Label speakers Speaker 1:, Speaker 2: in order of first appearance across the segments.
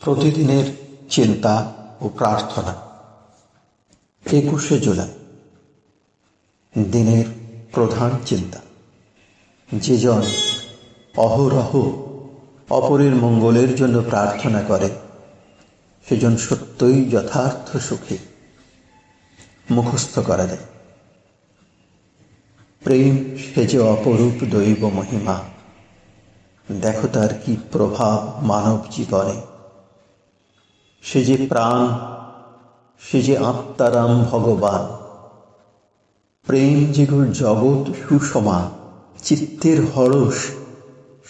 Speaker 1: প্রতিদিনের চিন্তা ও প্রার্থনা। একুশে জুলাই, দিনের প্রধান চিন্তা। যে জন অহরহ অপরের মঙ্গলের জন্য প্রার্থনা করে, সেজন সত্যই যথার্থ সুখী, মুখস্থ করা যায় প্রেম সে যে অপরূপ দৈব মহিমা, দেখো তার কি প্রভাব মানব জীবনে। সে যে প্রাণ সে যে আত্মারাম ভগবান। প্রেম যেগুল জগৎ সুষমা চিত্তের হরস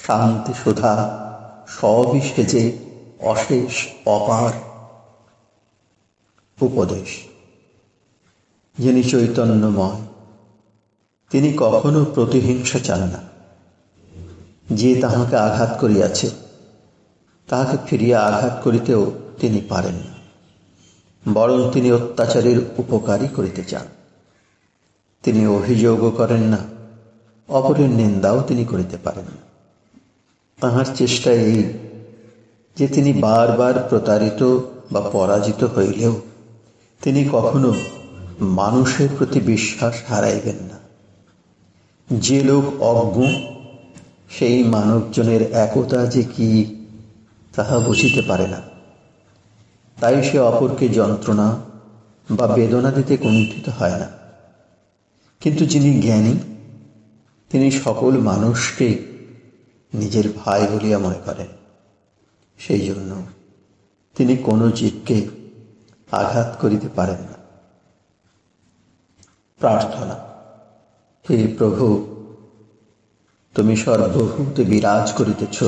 Speaker 1: শান্তি সুধা, সবই সেজে অশেষ অপার। উপদেশ, যিনি চৈতন্যময়, তিনি কখনো প্রতিহিংসা চান না। যে তাহাকে আঘাত করিয়াছে তাহাকে ফিরিয়া আঘাত করিতেও তিনি পারেন না। বরং তিনি অত্যাচারের উপকারী করিতে চান। তিনি অভিযোগও করেন না, অপরের নিন্দাও তিনি করিতে পারেন না। তাহার চেষ্টা এই যে তিনি বারবার প্রতারিত বা পরাজিত হইলেও তিনি কখনো মানুষের প্রতি বিশ্বাস হারাইবেন না। যে লোক অজ্ঞ, সেই মানবজনের একতা যে কি তাহা বুঝিতে পারে না। তাই সে অপরকে যন্ত্রণা বা বেদনা দিতে কুণ্ঠিত হয় না। কিন্তু যিনি জ্ঞানী, তিনি সকল মানুষকে নিজের ভাই বলিয়া মনে করেন। সেই জন্য তিনি কোনো জীবকে আঘাত করিতে পারেন না। প্রার্থনা, হে প্রভু, তুমি সর্বভূতে বিরাজ করিতেছ।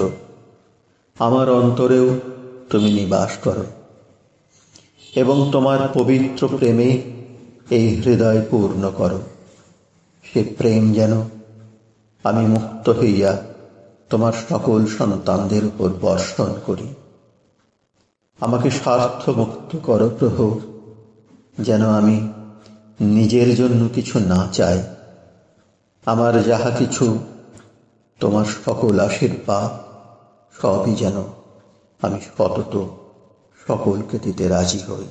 Speaker 1: আমার অন্তরেও তুমি নিবাস করো। এবং তোমার পবিত্র প্রেমে এই হৃদয় পূর্ণ করো। সে প্রেম যেন আমি মুক্ত হইয়া তোমার সকল সন্তানদের উপর বর্ষণ করি। আমাকে স্বার্থ মুক্ত করো প্রভু, যেন আমি নিজের জন্য কিছু না চাই। আমার যাহা কিছু তোমার সকল আশীর্বাদ সবই যেন আমি সতত সকলকে দিতে রাজি হই।